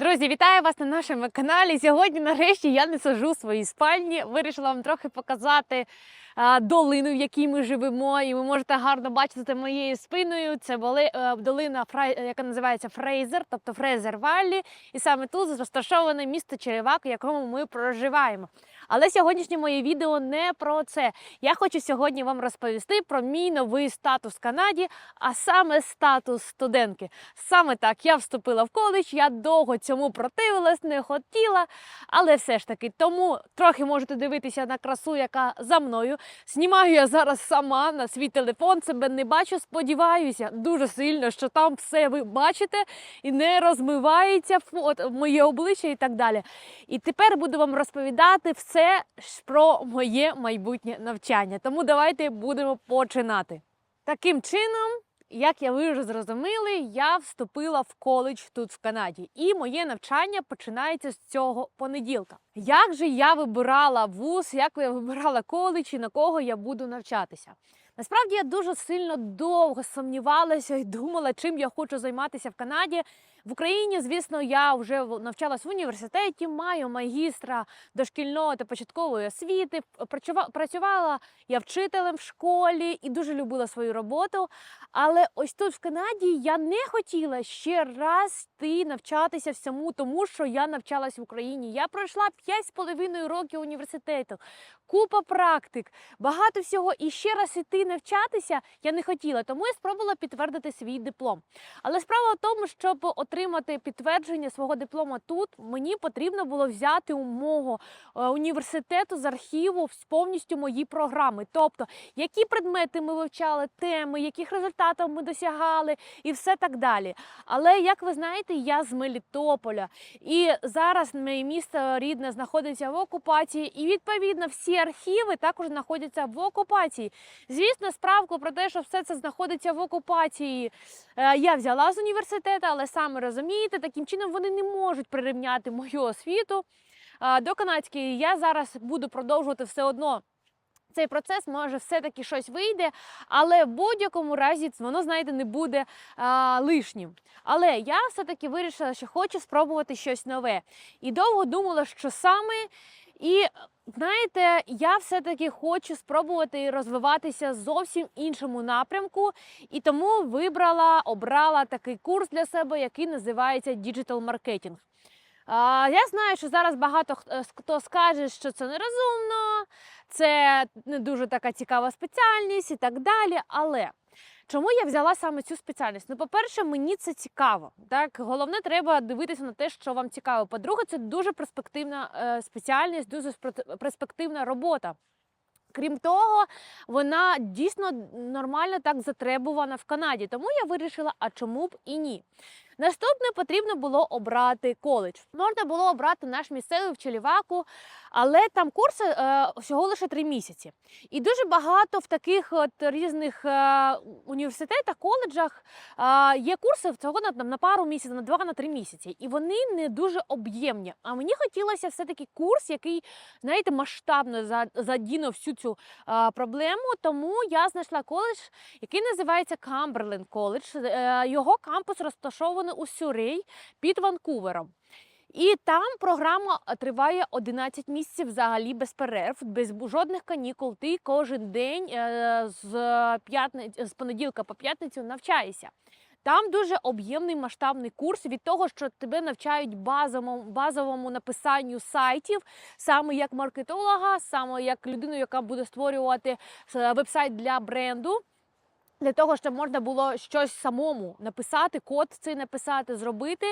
Друзі, вітаю вас на нашому каналі. Сьогодні, нарешті, я не сижу в своїй спальні. Вирішила вам трохи показати а, долину, в якій ми живемо. І ви можете гарно бачити моєю спиною. Це були, а, долина, Фрай- яка називається Фрейзер, тобто Фрейзер Валлі. І саме тут розташоване місто Черевак, в якому ми проживаємо. Але сьогоднішнє моє відео не про це. Я хочу сьогодні вам розповісти про мій новий статус в Канаді, а саме статус студентки. Саме так я вступила в коледж, я довго цьому противилась, не хотіла, але все ж таки, тому трохи можете дивитися на красу, яка за мною. Знімаю я зараз сама на свій телефон, себе не бачу. Сподіваюся дуже сильно, що там все ви бачите і не розмивається моє обличчя і так далі. І тепер буду вам розповідати все ж про моє майбутнє навчання. Тому давайте будемо починати. Таким чином, як я ви вже зрозуміли, я вступила в коледж тут в Канаді, і моє навчання починається з цього понеділка. Як же я вибирала вуз, як я вибирала коледж і на кого я буду навчатися? Насправді я дуже сильно довго сумнівалася і думала, чим я хочу займатися в Канаді. В Україні, звісно, я вже навчалась в університеті, маю магістра дошкільної та початкової освіти. Працювала я вчителем в школі і дуже любила свою роботу. Але ось тут в Канаді я не хотіла ще раз йти навчатися всьому, тому що я навчалась в Україні. Я пройшла 5,5 років університету, купа практик, багато всього. І ще раз іти навчатися я не хотіла, тому я спробувала підтвердити свій диплом. Але справа в тому, щоб отримати підтвердження свого диплома тут, мені потрібно було взяти у мого е, університету з архіву повністю мої програми. Тобто, які предмети ми вивчали, теми, яких результатів ми досягали, і все так далі. Але як ви знаєте, я з Мелітополя, і зараз моє місто рідне знаходиться в окупації, і відповідно всі архіви також знаходяться в окупації. Звісно, справку про те, що все це знаходиться в окупації, е, я взяла з університету, але саме розумієте, таким чином вони не можуть прирівняти мою освіту до канадської. Я зараз буду продовжувати все одно. Цей процес може все-таки щось вийде, але в будь-якому разі воно, знаєте, не буде а, лишнім. Але я все-таки вирішила, що хочу спробувати щось нове. І довго думала, що саме. І знаєте, я все-таки хочу спробувати і розвиватися зовсім іншому напрямку, і тому вибрала, обрала такий курс для себе, який називається Digital Marketing. Я знаю, що зараз багато е, хто скаже, що це нерозумно, це не дуже така цікава спеціальність і так далі. Але чому я взяла саме цю спеціальність? Ну, по-перше, мені це цікаво. Так, головне, треба дивитися на те, що вам цікаво. По-друге, це дуже перспективна е, спеціальність, дуже перспективна робота. Крім того, вона дійсно нормально так затребувана в Канаді. Тому я вирішила, а чому б і ні. Наступне потрібно було обрати коледж. Можна було обрати наш місцевий в Челіваку, але там курси е, всього лише три місяці. І дуже багато в таких от різних е, університетах, коледжах е, є курси всього на, на пару місяців, на два, на три місяці. І вони не дуже об'ємні. А мені хотілося все-таки курс, який, знаєте, масштабно за- задінув всю цю е, проблему. Тому я знайшла коледж, який називається Камберленд коледж. Е, Його кампус розташований у Сюрей під Ванкувером. І там програма е, триває 11 місяців взагалі без перерв, без жодних канікул. Ти кожен день е, з, з понеділка по п'ятницю навчаєшся. Там дуже об'ємний масштабний курс від того, що тебе навчають базовому, базовому написанню сайтів, саме як маркетолога, саме як людину, яка буде створювати е, вебсайт для бренду. Для того, щоб можна було щось самому написати, код цей написати, зробити.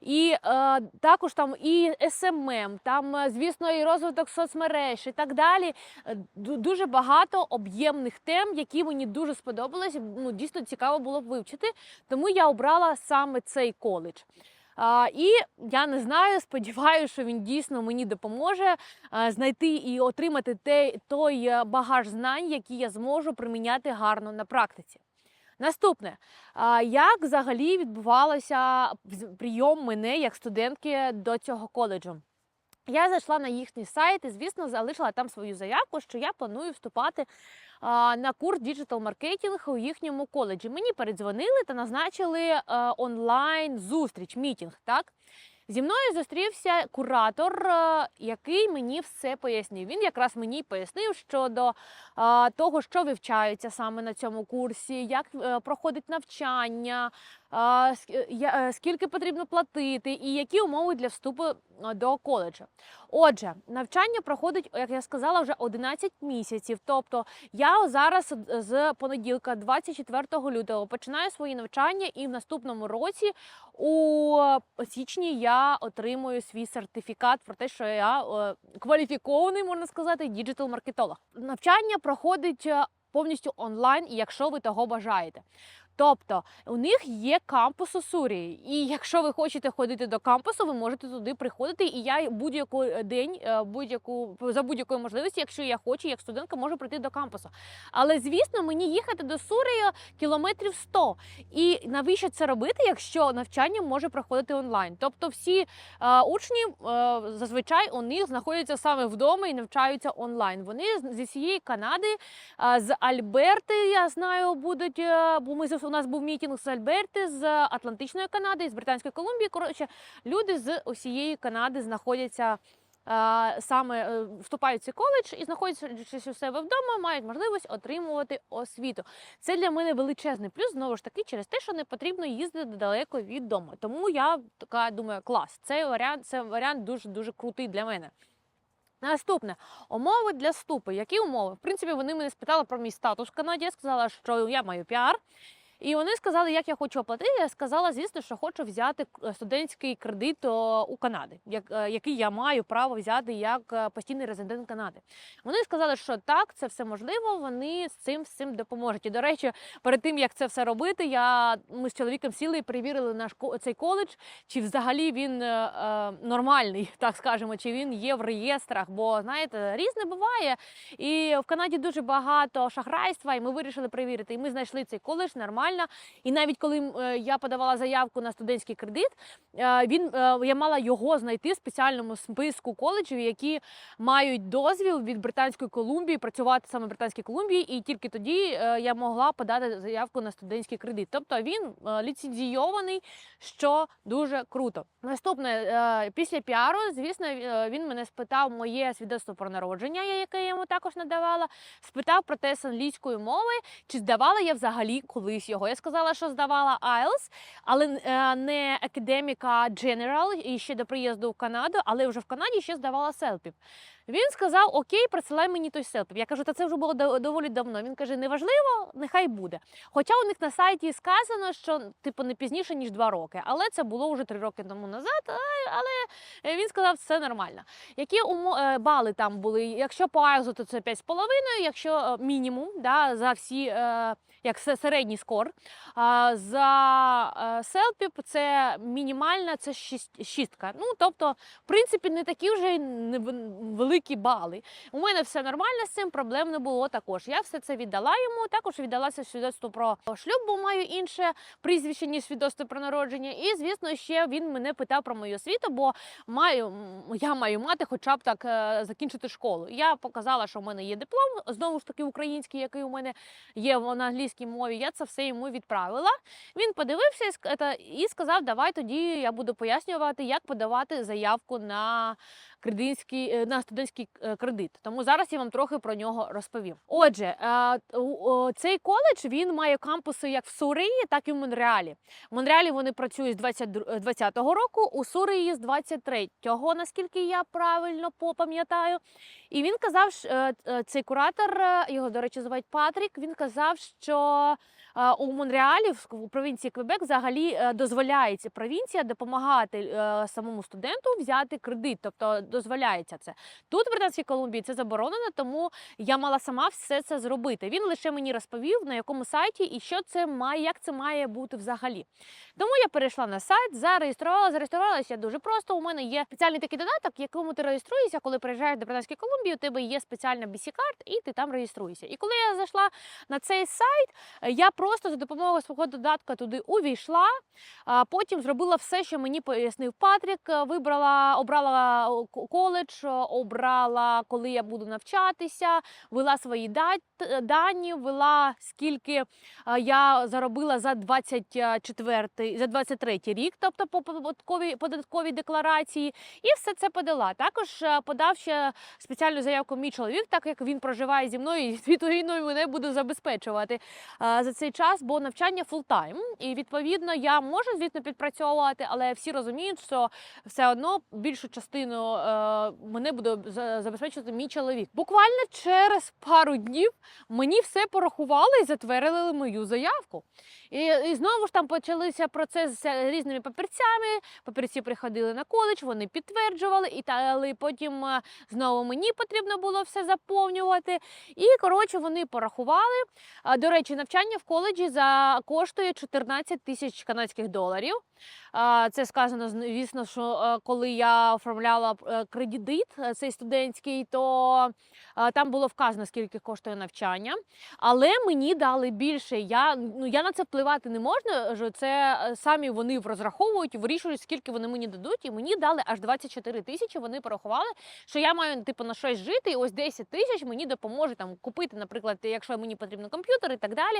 І е, також там і СММ, там, е, звісно, і розвиток соцмереж і так далі. Е, Дуже багато об'ємних тем, які мені дуже сподобались. Ну, дійсно цікаво було б вивчити. Тому я обрала саме цей коледж. І я не знаю, сподіваюся, що він дійсно мені допоможе знайти і отримати те, той е, багаж знань, які я зможу приміняти гарно на практиці. Наступне, як взагалі відбувалося прийом мене як студентки до цього коледжу? Я зайшла на їхній сайт і, звісно, залишила там свою заявку, що я планую вступати а, на курс діджитал маркетінг у їхньому коледжі. Мені передзвонили та назначили а, онлайн зустріч, мітінг. Так Зі мною зустрівся куратор, е, який мені все пояснив. Він якраз мені пояснив щодо е, того, що вивчається саме на цьому курсі, як е, проходить навчання, скільки потрібно платити, і які умови для вступу до коледжу. Отже, навчання проходить, як я сказала, вже 11 місяців. Тобто я зараз з понеділка, 24 лютого, починаю свої навчання, і в наступному році у січні я отримую свій сертифікат про те, що я кваліфікований, можна сказати, діджитал-маркетолог. Навчання проходить е, повністю онлайн, якщо ви того бажаєте. Тобто у них є кампус у Сурії, і якщо ви хочете ходити до кампусу, ви можете туди приходити. І я будь-який день, е, будь-яку за будь-якої можливості, якщо я хочу, як студентка, можу прийти до кампусу. Але звісно, мені їхати до Сурії кілометрів 100. І навіщо це робити, якщо навчання може проходити онлайн? Тобто, всі е, учні е, зазвичай у них знаходяться саме вдома і навчаються онлайн. Вони зі всієї Канади, е, з Альберти, я знаю, будуть. е, Бо ми з- у нас був мітінг з Альберти, з Атлантичної Канади, з Британської Колумбії. Коротше, люди з усієї Канади знаходяться. е, Саме е, вступають в цей коледж і знаходячись у себе вдома, мають можливість отримувати освіту. Це для мене величезний плюс, знову ж таки, через те, що не потрібно їздити далеко від дому. Тому я така думаю, клас. Цей варіант, це варіант дуже дуже крутий для мене. Наступне умови для вступу. Які умови? В принципі, вони мене спитали про мій статус в Канаді. Я сказала, що я маю піар. І вони сказали, як я хочу оплатити. Я сказала, звісно, що хочу взяти е, студентський кредит у Канади, е, який я маю право взяти як е, постійний резидент Канади. Вони сказали, що так, це все можливо. Вони з цим з цим допоможуть. І до речі, перед тим як це все робити, я ми з чоловіком сіли і перевірили наш цей коледж, чи взагалі він е, е, нормальний, так скажемо, чи він є в реєстрах. Бо знаєте, різне буває. І в Канаді дуже багато шахрайства, і ми вирішили перевірити. І ми знайшли цей коледж нормально. І навіть коли е, я подавала заявку на студентський кредит, е, він е, я мала його знайти в спеціальному списку коледжів, які мають дозвіл від Британської Колумбії працювати саме в Британській Колумбії, і тільки тоді я могла подати заявку на студентський кредит. Тобто він ліцензійований, що дуже круто. Наступне після піару, звісно, він мене спитав моє свідоцтво про народження, яке я йому також надавала. Спитав про тест англійської мови, чи здавала я взагалі колись його. Я сказала, що здавала IELTS, але е, не академіка General і ще до приїзду в Канаду, але вже в Канаді ще здавала селпів. Він сказав: Окей, присилай мені той селпів. Я кажу, та це вже було доволі давно. Він каже, неважливо, нехай буде. Хоча у них на сайті сказано, що типу не пізніше ніж два роки, але це було вже три роки тому назад. Але е, він сказав, все нормально. Які е, бали там були? Якщо по IELTS, то це 5,5, якщо е, мінімум да, за всі. Як середній скор. За селпіп це мінімальна, це шістка. Ну, тобто, в принципі, не такі вже невел- великі бали. У мене все нормально з цим, проблем не було також. Я все це віддала йому. Також віддалася свідоцтво про шлюб, бо маю інше прізвище, ніж свідоцтво про народження. І, звісно, ще він мене питав про мою освіту, бо маю, я маю мати хоча б так е, закінчити школу. Я показала, що в мене є диплом, знову ж таки український, який у мене є в- англійській мові. Я це все йому відправила. Він подивився і сказав: Давай тоді я буду пояснювати, як подавати заявку на на студентський е, кредит. Тому зараз я вам трохи про нього розповім. Отже, е, цей коледж він має кампуси як в Сурії, так і в Монреалі. В Монреалі вони працюють з 2020 року, у Сурії з 23-го, наскільки я правильно попам'ятаю. І він казав, е, е, цей куратор, е, його, до речі, звуть Патрік. Він казав, що е, у Монреалі, в провінції Квебек, взагалі е, дозволяється провінція допомагати е, самому студенту взяти кредит, тобто дозволяється це. Тут в Британській Колумбії це заборонено, тому я мала сама все це зробити. Він лише мені розповів, на якому сайті і що це має, як це має бути взагалі. Тому я перейшла на сайт, зареєструвала. Зареєструвалася дуже просто. У мене є спеціальний такий додаток, в якому ти реєструєшся, коли приїжджаєш до Британської Колумбії, у тебе є спеціальна BC-карт, і ти там реєструєшся. І коли я зайшла на цей сайт, е, я просто за допомогою свого додатка туди увійшла. а Потім зробила все, що мені пояснив Патрік. Вибрала, обрала коледж, обрала, коли я буду навчатися, ввела свої дані, ввела скільки я заробила за 24, за 23 рік, тобто по податковій податковій декларації, і все це подала. Також е, подав ще спеціальну заявку мій чоловік, так як він проживає зі мною і відповідно мене буде забезпечувати за цей час, бо навчання фултайм. І відповідно я можу звісно підпрацьовувати, але всі розуміють, що все одно більшу частину е, мене буде забезпечувати мій чоловік. Буквально через пару днів мені все порахували і затвердили мою заявку. І, і знову ж там почалися процес з різними папірцями. Папірці приходили на коледж, вони підтверджували, і та, потім е, знову мені потрібно було все заповнювати. І коротше вони порахували. До речі, навчання в коледжі за коштує 14 тисяч канадських доларів. Це сказано, звісно, що е, коли я оформляла е, кредит е, цей студентський, то там було вказано, скільки коштує навчання. Але мені дали більше. Я, ну, я на це впливати не можна. що Це самі вони розраховують, вирішують, скільки вони мені дадуть. І мені дали аж 24 тисячі. Вони порахували, що я маю типу на щось жити, і ось 10 тисяч мені допоможе там купити, наприклад, якщо мені потрібен комп'ютер і так далі.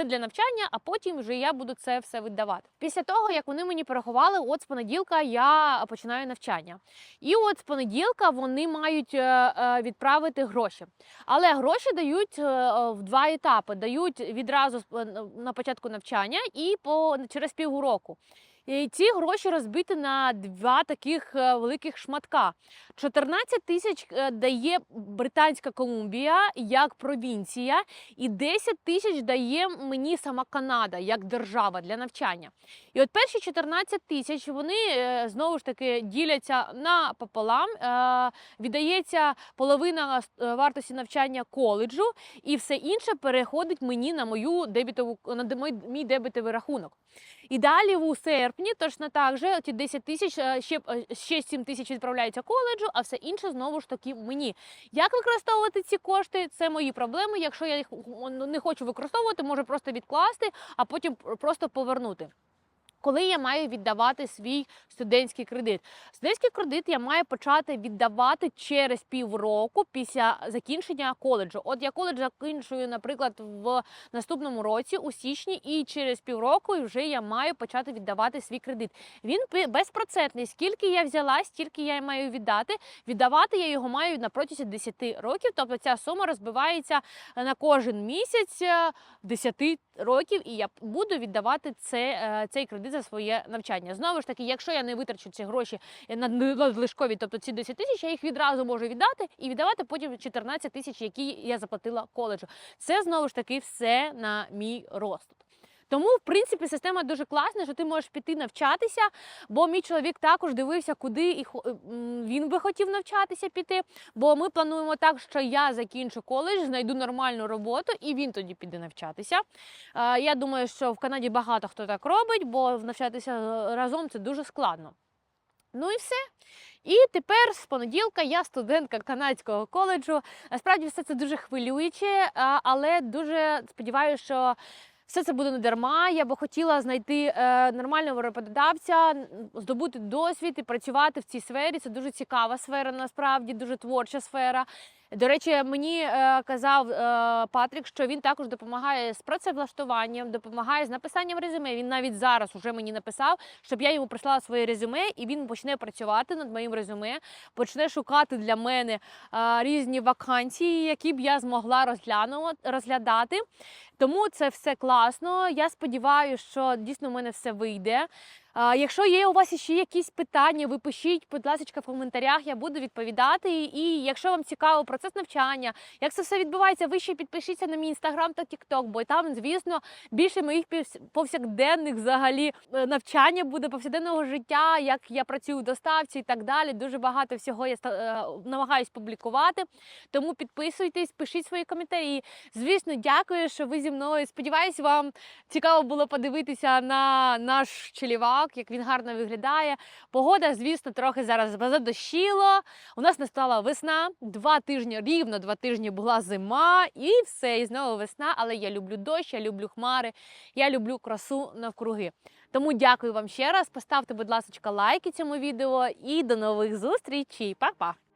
Все для навчання, а потім вже я буду це все віддавати. Після того, як вони мені порахували, от з понеділка я починаю навчання. І от з понеділка вони мають е, е, відправити гроші. Але гроші дають е, в два етапи: дають відразу на початку навчання і по через півроку. І ці гроші розбиті на два таких е, великих шматка. 14 тисяч е, дає Британська Колумбія як провінція, і 10 тисяч дає мені сама Канада як держава для навчання. І от перші 14 тисяч вони е, знову ж таки діляться на пополам. Віддається половина вартості навчання коледжу, і все інше переходить мені на мою дебітову на мій- дебетовий рахунок. І далі у серпні точно так же ті 10 тисяч ще, е, ще 7 тисяч відправляються коледжу, а все інше знову ж таки мені. Як використовувати ці кошти? Це мої проблеми. Якщо я їх не хочу використовувати, можу просто відкласти, а потім просто повернути. Коли я маю віддавати свій студентський кредит, студентський кредит я маю почати віддавати через півроку після закінчення коледжу. От я коледж закінчую, наприклад, в наступному році, у січні, і через півроку вже я маю почати віддавати свій кредит. Він безпроцентний. Скільки я взяла, стільки я маю віддати. Віддавати я його маю на протязі 10 років. Тобто ця сума розбивається на кожен місяць е, 10 років, і я буду віддавати це, е, цей кредит за своє навчання. Знову ж таки, якщо я не витрачу ці гроші на надлишкові, тобто ці 10 тисяч, я їх відразу можу віддати і віддавати потім 14 тисяч, які я заплатила коледжу. Це знову ж таки все на мій розсуд. Тому, в принципі, система дуже класна, що ти можеш піти навчатися, бо мій чоловік також дивився, куди і хо- він би хотів навчатися піти. Бо ми плануємо так, що я закінчу коледж, знайду нормальну роботу, і він тоді піде навчатися. Е, Я думаю, що в Канаді багато хто так робить, бо навчатися е, разом це дуже складно. Ну і все. І тепер з понеділка я студентка канадського коледжу. Насправді все це дуже хвилююче, але дуже сподіваюся, що все це буде не дарма. Я би хотіла знайти е, нормального роботодавця, здобути досвід і працювати в цій сфері. Це дуже цікава сфера, насправді дуже творча сфера. До речі, мені е, казав е, Патрік, що він також допомагає з працевлаштуванням, допомагає з написанням резюме. Він навіть зараз уже мені написав, щоб я йому прислала своє резюме, і він почне працювати над моїм резюме, почне шукати для мене е, різні вакансії, які б я змогла розглядати. Тому це все класно. Я сподіваюся, що дійсно в мене все вийде. Якщо є у вас ще якісь питання, ви пишіть, будь ласка, в коментарях, я буду відповідати. І якщо вам цікаво процес навчання, як це все відбувається, ви ще підпишіться на мій інстаграм та тікток, бо там, звісно, більше моїх повсякденних взагалі е, навчання буде повсякденного життя, як я працюю в доставці і так далі. Дуже багато всього я е, намагаюсь публікувати. Тому підписуйтесь, пишіть свої коментарі. Звісно, дякую, що ви зі мною. Сподіваюсь, вам цікаво було подивитися на наш челівак, як він гарно виглядає. Погода, звісно, трохи зараз задощило. У нас настала весна. Два тижні, рівно два тижні була зима, і все, і знову весна. Але я люблю дощ, я люблю хмари, я люблю красу навкруги. Тому дякую вам ще раз. Поставте, будь ласка, лайки цьому відео і до нових зустрічей. Па-па!